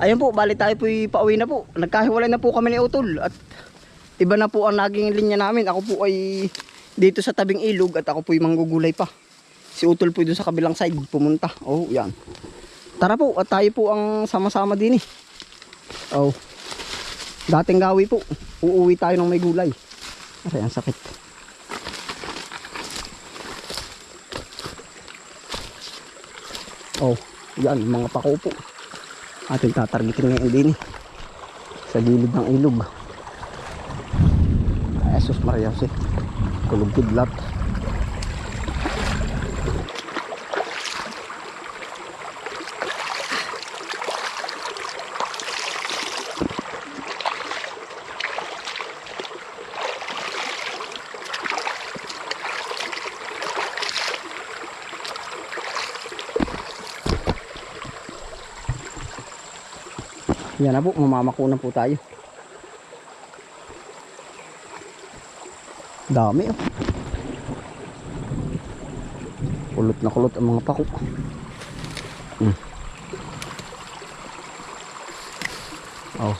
Ayun po, bali tayo po pauwi na po. Nagkahiwalay na po kami ni Utol at iba na po ang naging linya namin. Ako po ay dito sa tabing ilog at ako po ay manggugulay pa. Si Utol po doon sa kabilang side pumunta. Oh, yan. Tara po at tayo po ang sama-sama din eh. Oh. Dating gawi po. Uuwi tayo ng may gulay. Aray, ang sakit. Oh, yan, mga pako po. Ating tatargetin ngayon din eh. Sa gilid ng ilog. Jesus Maria Jose. Kulog kidlat. Yan na po, mamamako po tayo. Dami oh. Kulot na kulot ang mga pako. Hmm. Oh.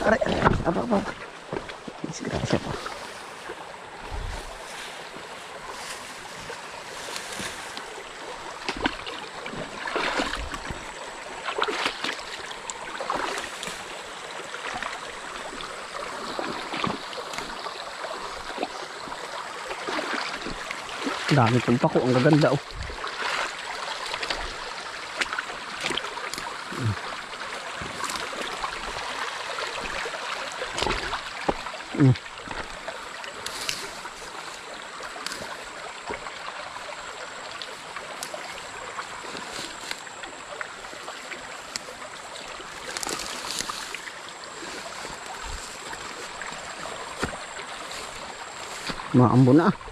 Aray, aray, apa, apa. Disgrasya pa. Dami kong pako, ang gaganda oh. Mm. Maambo na.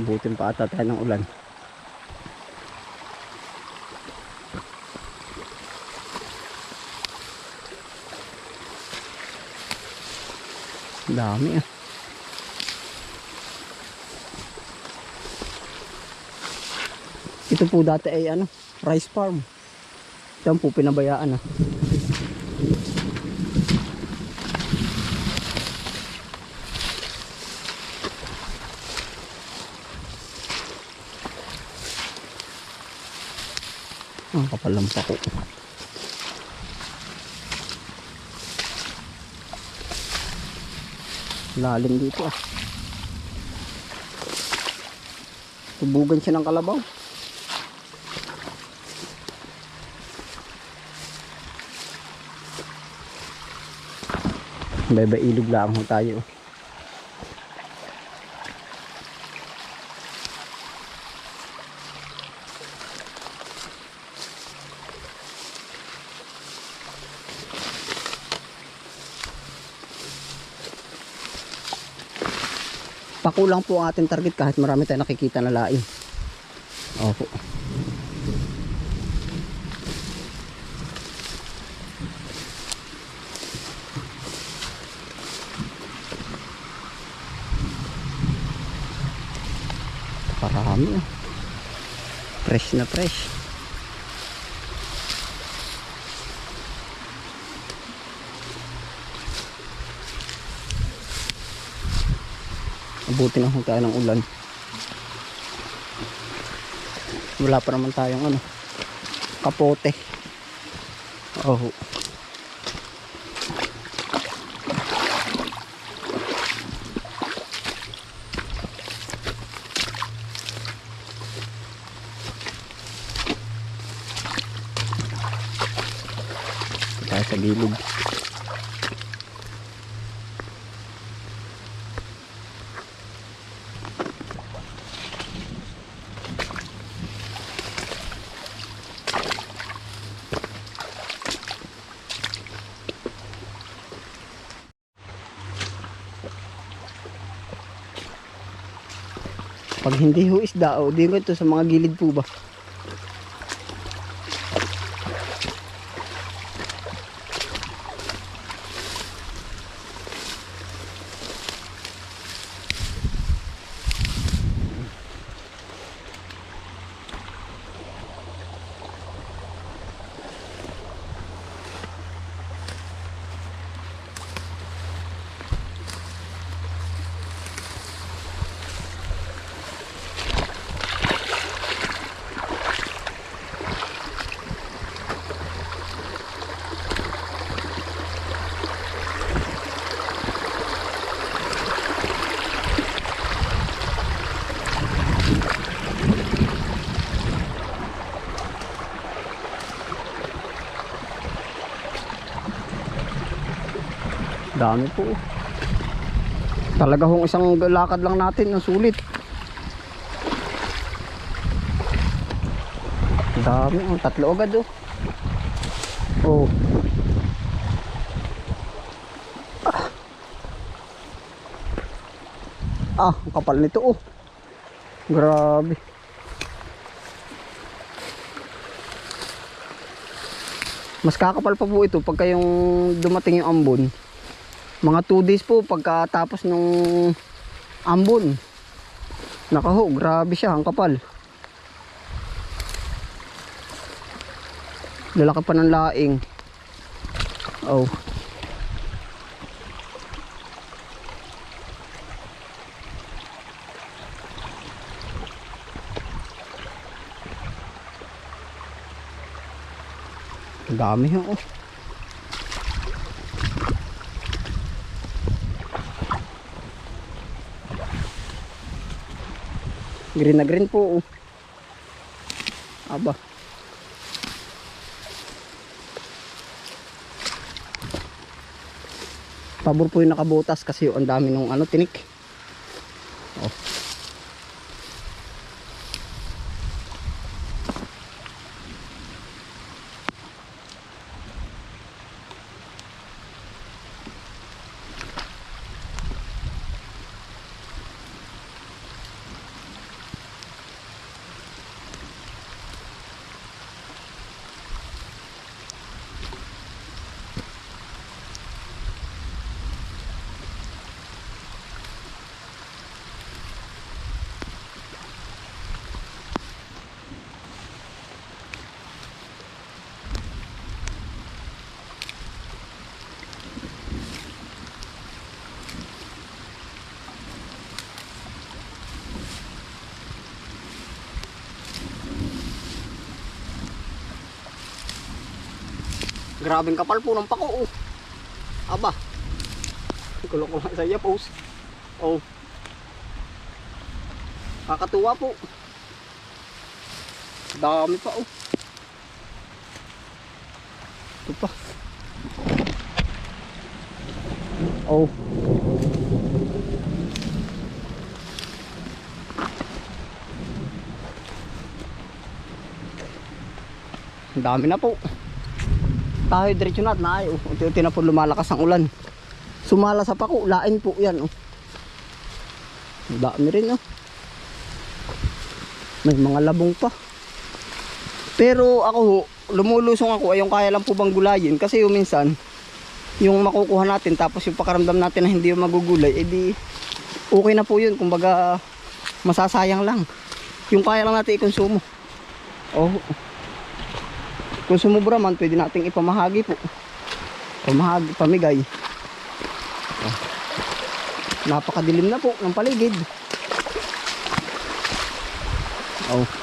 Abutin pa ata tayo ng ulan. Dami ah. Ito po dati ay ano, rice farm. Diyan po pinabayaan ah. Ang kapalampa ko. Lalim dito ah. Tubugan siya ng kalabaw. Bebe ilog lang ho tayo. Pakulang po ang ating target kahit marami tayong nakikita na laing. Opo. Parami ah. Fresh na fresh. Abuti na kung tayo ng ulan. Wala pa naman tayong ano, kapote. Oh. Tayo sa gilid. Hindi ho isda, o di ko ito sa mga gilid po ba? Dami po. Talaga hong isang lakad lang natin ang sulit. Dami, ang tatlo agad oh. Oh. Ah, ang kapal nito oh. Grabe. Mas kakapal pa po ito pagka yung dumating yung ambon. Mga 2 days po pagkatapos nung ambon. Nakaho, grabe siya, ang kapal. Lalaki pa ng laing. Oh. Dami yun oh. Green na green po oh. Aba. Pabor po yung nakabutas kasi ang dami ng ano tinik. Oh. Grabing kapal po ng pako oh. Aba. Kulong ko lang sa iya post. Oh. Kakatuwa po. Dami pa oh. Ito pa. Oh. Dami na po tayo diretso na at naayo. Unti-unti na po lumalakas ang ulan. Sumala sa pako, lain po yan. Oh. Dami rin oh. May mga labong pa. Pero ako lumulusong ako ayong kaya lang po bang gulayin kasi yung minsan yung makukuha natin tapos yung pakaramdam natin na hindi yung magugulay edi okay na po yun kumbaga masasayang lang yung kaya lang natin ikonsumo oh kung sumubra man, pwede nating ipamahagi po. Pamahagi, pamigay. Napakadilim na po ng paligid. Oh.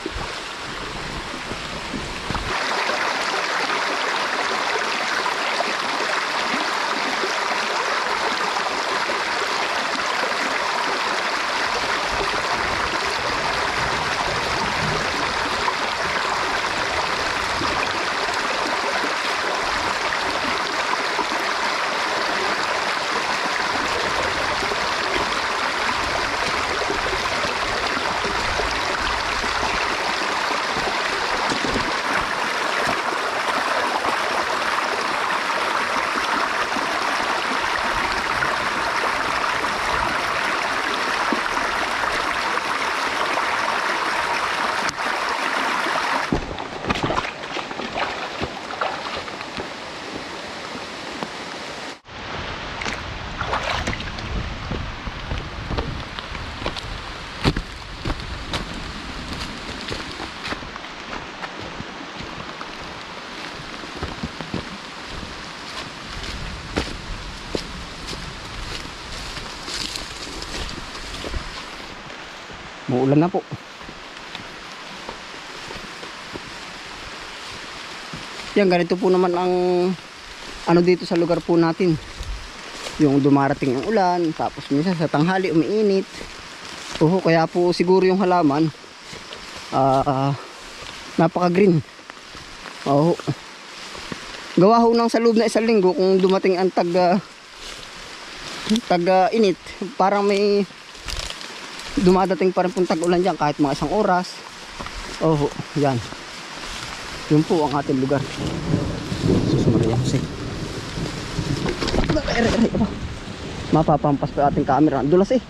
Muulan na po. Yan, ganito po naman ang ano dito sa lugar po natin. Yung dumarating ang ulan, tapos minsan sa tanghali umiinit. Oo, kaya po siguro yung halaman ah napaka-green. Oo. Gawa ho ng sa loob na isang linggo kung dumating ang tag ah, taga init. Parang may dumadating pa rin pong tag-ulan dyan kahit mga isang oras. Oh, yan. Yun po ang ating lugar. Sus Maria Jose. Aray, aray, aray, aba. Mapapampas pa ating camera. Dulas eh.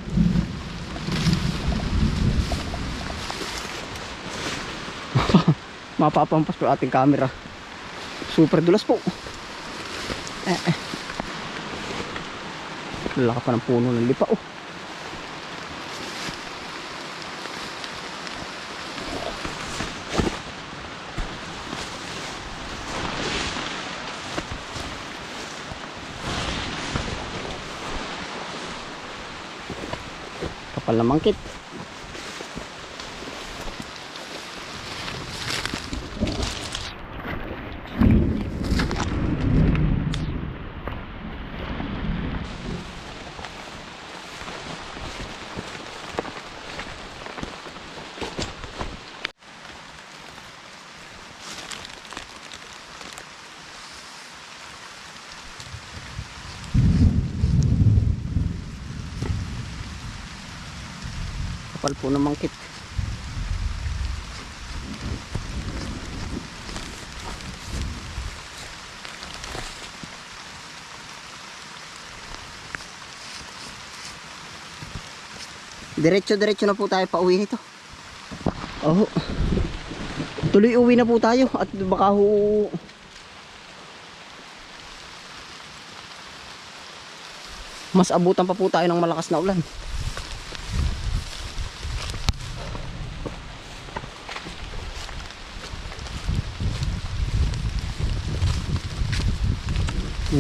Mapapampas pa ating camera. Super dulas po. Eh, eh. Laka pa ng puno ng lipa oh. Kapal na mangkit. Kapal po ng mangkit. Diretso-diretso na po tayo pa uwi nito. Oh. Tuloy uwi na po tayo at baka ho mas abutan pa po tayo ng malakas na ulan.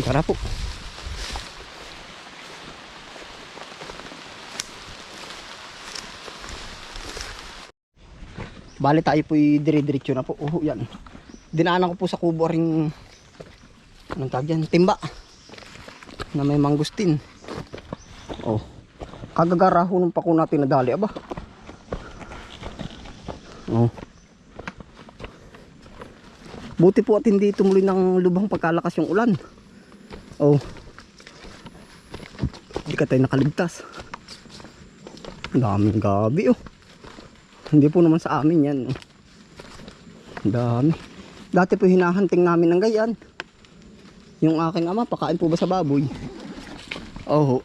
Tara po. Bale tayo po dire-diretso na po. Oh, yan. Dinaanan ko po sa kubo ring anong tawag dyan? Timba. Na may mangustin. Oh. Kagagaraho ng pako natin na dali. Aba. Oh. Buti po at hindi tumuloy ng lubang pagkalakas yung ulan. Oh. Hindi ka tayo nakaligtas. Ang daming gabi oh. Hindi po naman sa amin yan. oh. Ang dami. Dati po hinahunting namin ng gayan. Yung aking ama, pakain po ba sa baboy? Oh.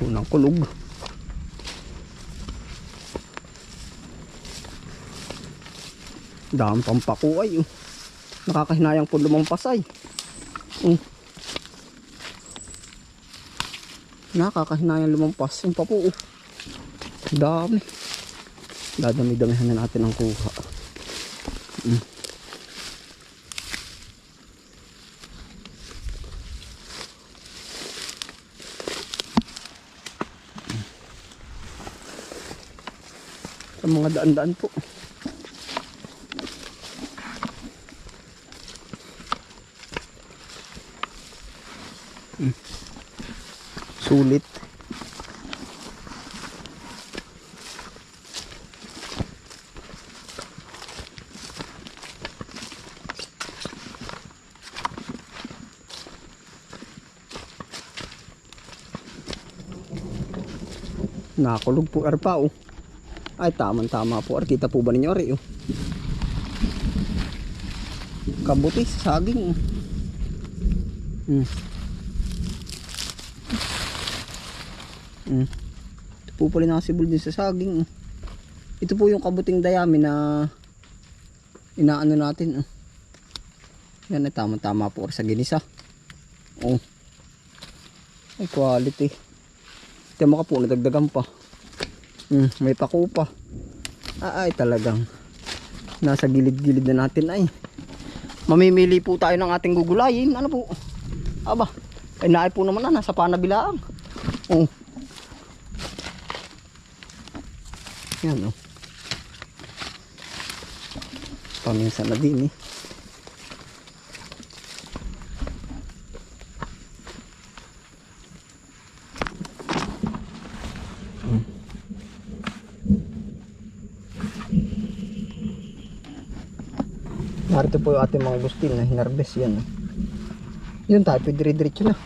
Nakasunang kulog. Dami pang pako ay. Oh. Nakakahinayang po lumampas ay. Oh. Nakakahinayang lumampas. Yung papo. Oh. Dami. Dadami-damihan na natin ang kuha. Mm. Sa mga daan-daan po. Sulit. Nakakulog po arpa oh. Ay tamang tama po. Ar kita po ba ninyo ari oh. Kabuti sa saging. Hmm. Mm. Ito po pala nakasibol din sa saging. Ito po yung kabuting dayami na inaano natin. Oh. Yan ay tama-tama po sa ginisa. Oh. Ay quality. Tama ka po, nadagdagan pa. Mm, may pako pa. Ah, ay talagang nasa gilid-gilid na natin ay. Mamimili po tayo ng ating gugulayin. Ano po? Aba, ay naay po naman na, nasa panabilaang. Oh. Yan oh. Paminsan na din eh. Narito po yung ating mga gustin na hinarbes yan. Yun tayo, pwede diretso na.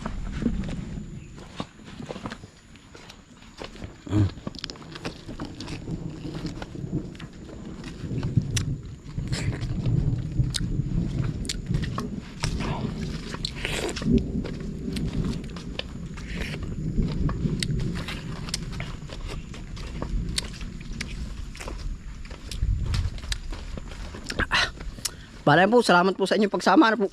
Bala po, salamat po sa inyong pagsama na po.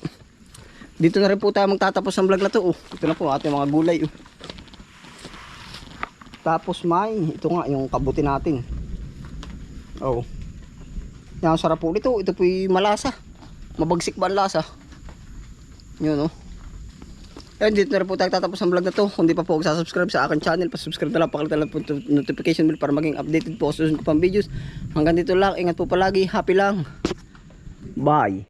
Dito na rin po tayo magtatapos ng vlog na to. Oh. Ito na po ating mga gulay. Oh. Tapos may, ito nga yung kabuti natin. Oh. Yan, sarap po nito. Ito po yung malasa. Mabagsik ba ang lasa? Yun oh. Ayun, dito na rin po tayo tatapos ang vlog na to. Kung di pa po subscribe sa akin channel, pa-subscribe na lang, pakita lang po notification bell para maging updated po sa susunod ko pang videos. Hanggang dito lang, ingat po palagi, happy lang. Bye.